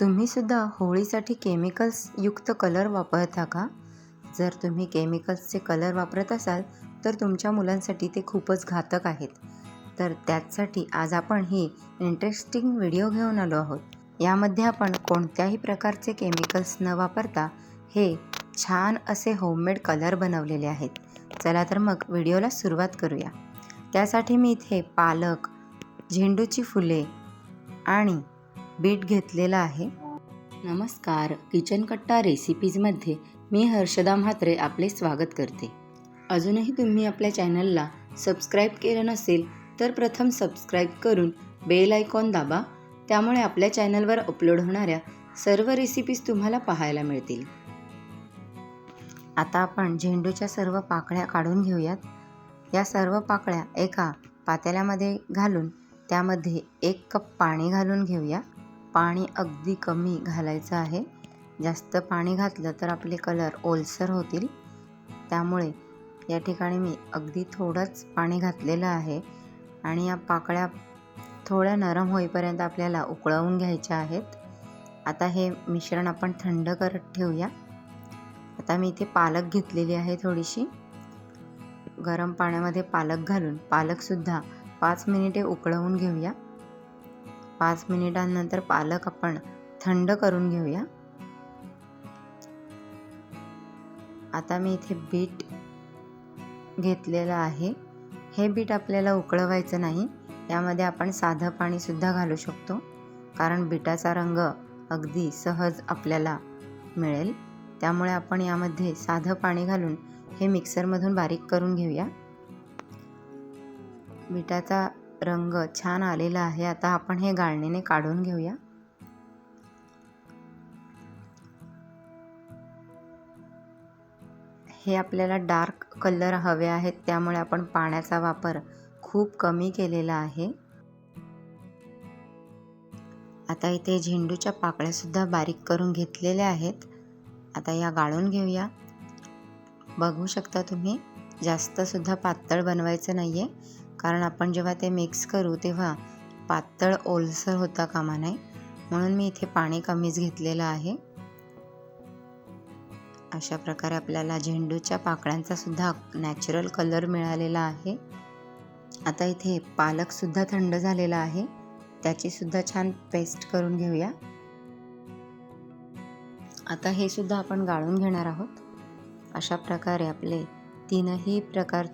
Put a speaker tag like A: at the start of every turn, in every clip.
A: तुम्हीसुद्धा होळीसाठी केमिकल्स युक्त कलर वापरता का? जर तुम्ही केमिकल्सचे कलर वापरत असाल तर तुमच्या मुलांसाठी ते खूपच घातक आहेत. तर त्याचसाठी आज आपण ही इंटरेस्टिंग व्हिडिओ घेऊन आलो आहोत. यामध्ये आपण कोणत्याही प्रकारचे केमिकल्स न वापरता हे छान असे होममेड कलर बनवलेले आहेत. चला तर मग व्हिडिओला सुरुवात करूया. त्यासाठी मी इथे पालक झेंडूची फुले आणि बीट घेतलेला आहे. नमस्कार. किचन कट्टा रेसिपीजमध्ये मी हर्षदा म्हात्रे आपले स्वागत करते. अजूनही तुम्ही आपल्या चॅनलला सबस्क्राईब केलं नसेल तर प्रथम सबस्क्राईब करून बेल आयकॉन दाबा. त्यामुळे आपल्या चॅनलवर अपलोड होणाऱ्या सर्व रेसिपीज तुम्हाला पाहायला मिळतील. आता आपण झेंडूच्या सर्व पाकळ्या काढून घेऊयात. या सर्व पाकळ्या एका पातेल्यामध्ये घालून त्यामध्ये एक कप पाणी घालून घेऊया. पाणी अगदी कमी घालायचं आहे. जास्त पाणी घातलं तर आपले कलर ओलसर होतील. त्यामुळे या ठिकाणी मी अगदी थोडंच पाणी घातलेलं आहे आणि या पाकळ्या थोड्या नरम होईपर्यंत आपल्याला उकळवून घ्यायच्या आहेत. आता हे मिश्रण आपण थंड करत ठेवूया. आता मी इथे पालक घेतलेली आहे थोडीशी. गरम पाण्यामध्ये पालक घालून पालकसुद्धा पाच मिनिटे उकळवून घेऊया. पाच मिनिटांनंतर पालक आपण थंड करून घेऊया. आता मी इथे बीट घेतलेलं आहे. हे बीट आपल्याला उकळवायचं नाही. यामध्ये आपण साधं पाणीसुद्धा घालू शकतो. कारण बीटाचा रंग अगदी सहज आपल्याला मिळेल. त्यामुळे आपण यामध्ये साधं पाणी घालून हे मिक्सरमधून बारीक करून घेऊया. बीटाचा रंग छान आलेला आहे. आता आपण हे गाळणीने काढून घेऊया. हे आपल्याला डार्क कलर हवे आहेत त्यामुळे आपण पाण्याचा वापर खूप कमी केलेला आहे. आता इथे झेंडूच्या पाकळ्यासुद्धा बारीक करून घेतलेल्या आहेत. आता या गाळून घेऊया. बघू शकता तुम्ही जास्तसुद्धा पातळ बनवायचं नाही आहे कारण आपण जेव्हा ते मिक्स करू तेव्हा पातळ ओलसर होता कामा नये. म्हणून मी इथे पाणी कमीच घेतलेलं आहे. अशा प्रकारे आपल्याला झेंडूच्या पाकळ्यांचा सुद्धा नॅचरल कलर मिळालेला आहे. आता इथे पालकसुद्धा थंड झालेला आहे. त्याची सुद्धा छान पेस्ट करून घेऊया. आता हे सुद्धा आपण गाळून घेणार आहोत. अशा प्रकारे आपले तीनही प्रकार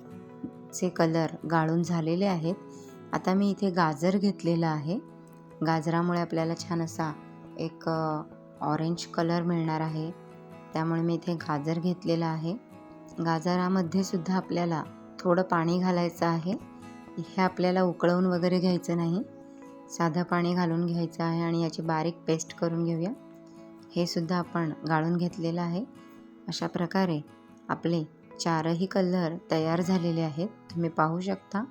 A: चे कलर गाळून झालेले आहेत. आता मी इथे गाजर घेतलेला आहे. गाजरामुळे आपल्याला छान असा एक ऑरेंज कलर मिळणार आहे. त्यामुळे मी इथे गाजर घेतलेला आहे. गाजरामध्ये सुद्धा आपल्याला थोडं पाणी घालायचं आहे. हे आपल्याला उकळवून वगैरे घ्यायचं नाही. साधं पाणी घालून घ्यायचं आहे आणि याची बारीक पेस्ट करून घेऊया. हे सुद्धा आपण गाळून घेतलेलं आहे. अशा प्रकारे आपले चारही कलर तयार झालेले आहेत. तुम्ही पाहू शकता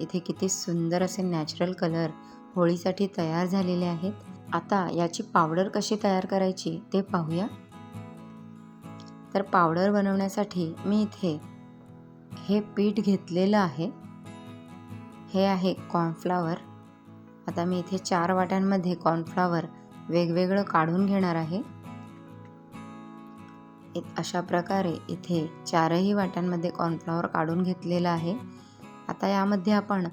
A: इथे किती सुंदर असे नॅचरल कलर होळीसाठी तयार झालेले आहेत. आता याची पावडर कशी तयार करायची ते पाहूया. तर पावडर बनवण्यासाठी मी इथे हे पीठ घेतलेलं आहे. हे आहे कॉर्नफ्लावर आता मी इथे चार वाट्यांमध्ये कॉर्नफ्लावर वेगवेगळं काढून घेणार आहे. अशा प्रकारे इथे चारही वाट्यांमध्ये कॉर्नफ्लॉवर काढून घेतलेलं आहे. आता यामध्ये आपण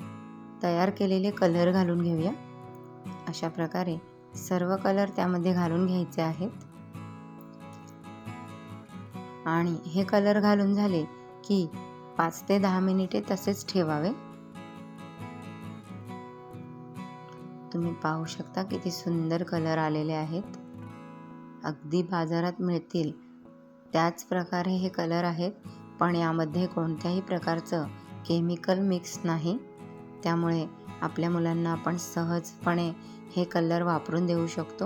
A: तयार केलेले कलर घालून घेऊया. अशा प्रकारे सर्व कलर त्यामध्ये घालून घ्यायचे आहेत. आणि हे कलर घालून झाले की पाच ते दहा मिनिटे तसेच ठेवावे. तुम्ही पाहू शकता किती सुंदर कलर आलेले आहेत. अगदी बाजारात मिळतील त्याच प्रकारे हे कलर आहेत पण यामध्ये कोणत्याही प्रकारचं केमिकल मिक्स नाही. त्यामुळे आपल्या मुलांना आपण सहजपणे हे कलर वापरून देऊ शकतो.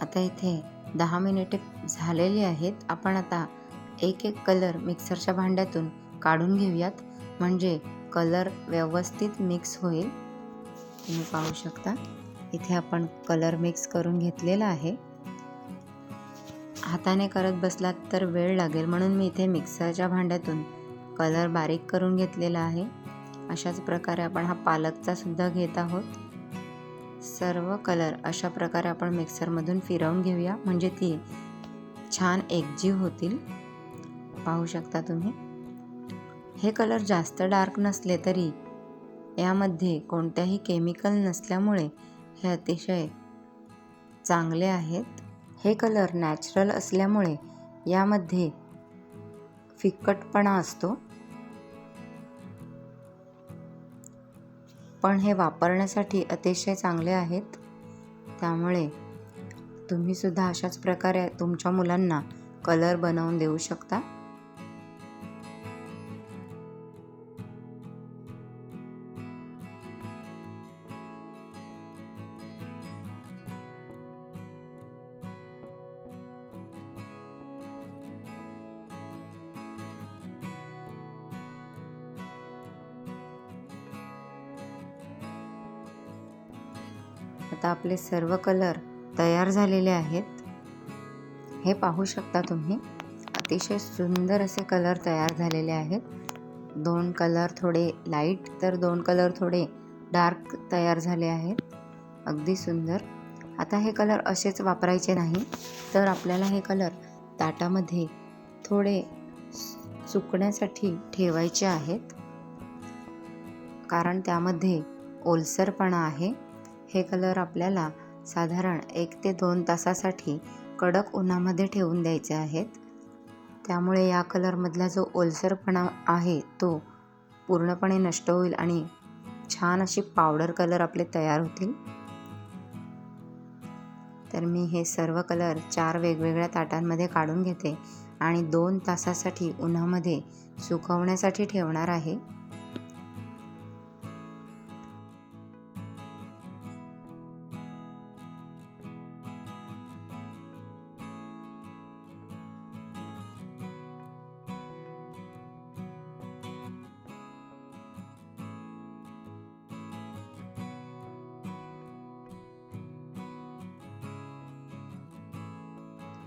A: आता इथे दहा मिनिटे झालेली आहेत. आपण आता एक एक कलर मिक्सरच्या भांड्यातून काढून घेऊयात. म्हणजे कलर व्यवस्थित मिक्स होईल. तुम्ही पाहू शकता. इथे आपण कलर मिक्स करून घेतलेला आहे. हाताने करत बसलात तर वेळ लागेल म्हणून मी इथे मिक्सरच्या भांड्यातून कलर बारीक करून घेतलेला आहे. अशाच प्रकारे आपण हा पालकचा सुद्धा घेत आहोत. सर्व कलर अशा प्रकारे आपण मिक्सरमधून फिरवून घेऊया. म्हणजे ती छान एकजीव होतील. पाहू शकता तुम्ही. हे कलर जास्त डार्क नसले तरी यामध्ये कोणत्याही केमिकल नसल्यामुळे हे अतिशय चांगले आहेत. हे कलर नॅचरल असल्यामुळे यामध्ये फिकटपणा असतो. पण हे वापरण्यासाठी अतिशय चांगले आहेत. त्यामुळे तुम्ही सुद्धा अशाच प्रकारे तुमच्या मुलांना कलर बनवून देऊ शकता. आता आपले सर्व कलर तयार झालेले आहेत. हे पाहू शकता तुम्ही. अतिशय सुंदर असे कलर तयार झालेले आहेत. दोन कलर थोडे लाइट तर दोन कलर थोडे डार्क तयार झाले आहेत. अगदी सुंदर. आता हे कलर असेच वापरायचे नाही तर आपल्याला हे कलर ताटामध्ये थोडे सुकण्यासाठी ठेवायचे आहेत. कारण त्यामध्ये ओलसरपणा आहे. हे कलर आपल्याला साधारण एक ते दोन तासासाठी कडक उन्हामध्ये ठेवून द्यायचे आहेत. त्यामुळे या कलरमधला जो ओलसरपणा आहे तो पूर्णपणे नष्ट होईल आणि छान अशी पावडर कलर आपले तयार होतील. तर मी हे सर्व कलर चार वेगवेगळ्या ताटांमध्ये काढून घेते आणि दोन तासासाठी उन्हामध्ये सुकवण्यासाठी ठेवणार आहे.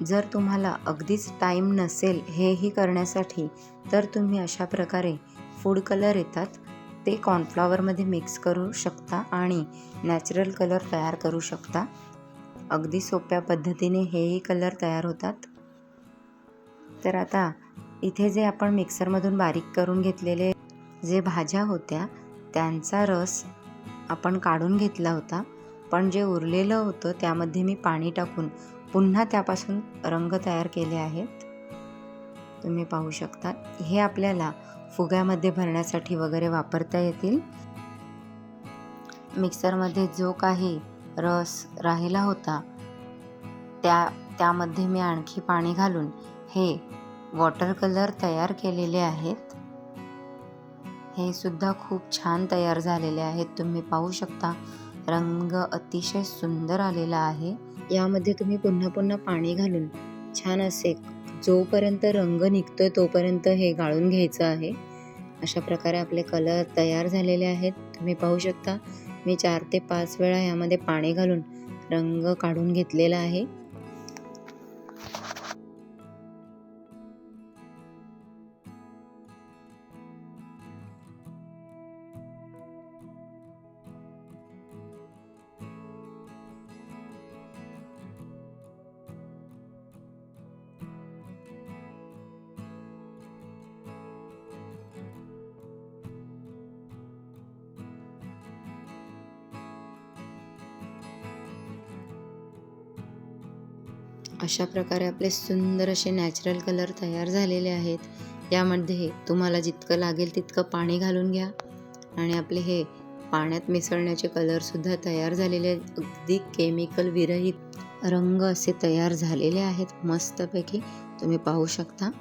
A: जर तुम्हाला अगदीच टाईम नसेल हेही करण्यासाठी तर तुम्ही अशा प्रकारे फूड कलर येतात. ते कॉर्नफ्लॉवरमध्ये मिक्स करू शकता आणि नॅचरल कलर तयार करू शकता. अगदी सोप्या पद्धतीने हेही कलर तयार होतात. तर आता इथे जे आपण मिक्सरमधून बारीक करून घेतलेले जे भाज्या होत्या त्यांचा रस आपण काढून घेतला होता. पण जे उरलेलं होतं त्यामध्ये मी पाणी टाकून पुन्हा त्यापासून रंग तयार केले आहेत. तुम्ही पाहू शकता हे आपल्याला फुग्यामध्ये भरण्यासाठी वगैरे वापरता येतील. मिक्सरमध्ये जो काही रस राहिला होता त्या त्यामध्ये मी आणखी पाणी घालून हे वॉटर कलर तयार केलेले आहेत. हे सुद्धा खूप छान तयार झालेले आहेत. तुम्ही पाहू शकता रंग अतिशय सुंदर आलेला आहे. यामध्ये तुम्ही पुन्हा पुन्हा पाणी घालून छान असे जोपर्यंत रंग निघतो आहे तोपर्यंत हे गाळून घ्यायचं आहे. अशा प्रकारे आपले कलर तयार झालेले आहेत. तुम्ही पाहू शकता मी चार ते पाच वेळा यामध्ये पाणी घालून रंग काढून घेतलेला आहे. अशा प्रकारे आपले सुंदर असे नॅचरल कलर तयार झालेले आहेत. यामध्ये तुम्हाला जितकं लागेल तितकं पाणी घालून घ्या. आणि आपले हे पाण्यात मिसळण्याचे कलरसुद्धा तयार झालेले आहेत. अगदी केमिकल विरहित रंग असे तयार झालेले आहेत. मस्तपैकी तुम्ही पाहू शकता.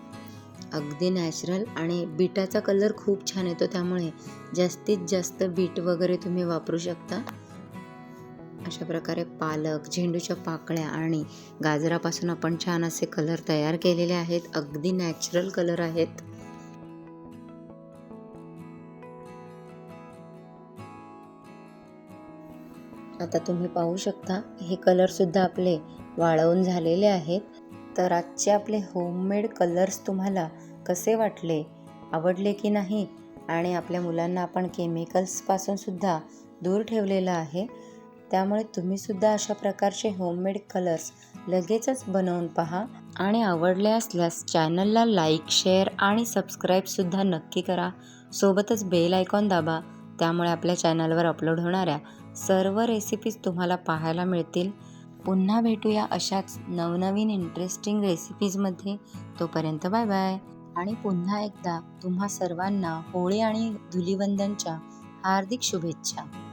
A: अगदी नॅचरल आणि बीटाचा कलर खूप छान येतो त्यामुळे जास्तीत जास्त बीट वगैरे तुम्ही वापरू शकता. अशा प्रकारे पालक झेंडूच्या पाकळ्या आणि गाजरापासून आपण छान असे कलर तयार केलेले आहेत. अगदी नॅचरल कलर आहेत. आता तुम्ही पाहू शकता हे कलरसुद्धा आपले वाळवून झालेले आहेत. तर आजचे आपले होममेड कलर्स तुम्हाला कसे वाटले आवडले की नाही आणि आपल्या मुलांना आपण केमिकल्सपासून सुद्धा दूर ठेवलेलं आहे. त्यामुळे तुम्हीसुद्धा अशा प्रकारचे होममेड कलर्स लगेचच बनवून पहा आणि आवडले असल्यास चॅनलला लाईक शेअर आणि सबस्क्राईबसुद्धा नक्की करा. सोबतच बेल आयकॉन दाबा त्यामुळे आपल्या चॅनलवर अपलोड होणाऱ्या सर्व रेसिपीज तुम्हाला पाहायला मिळतील. पुन्हा भेटूया अशाच नवनवीन इंटरेस्टिंग रेसिपीजमध्ये तोपर्यंत बाय बाय आणि पुन्हा एकदा तुम्हा सर्वांना होळी आणि धुलीवंदनच्या हार्दिक शुभेच्छा.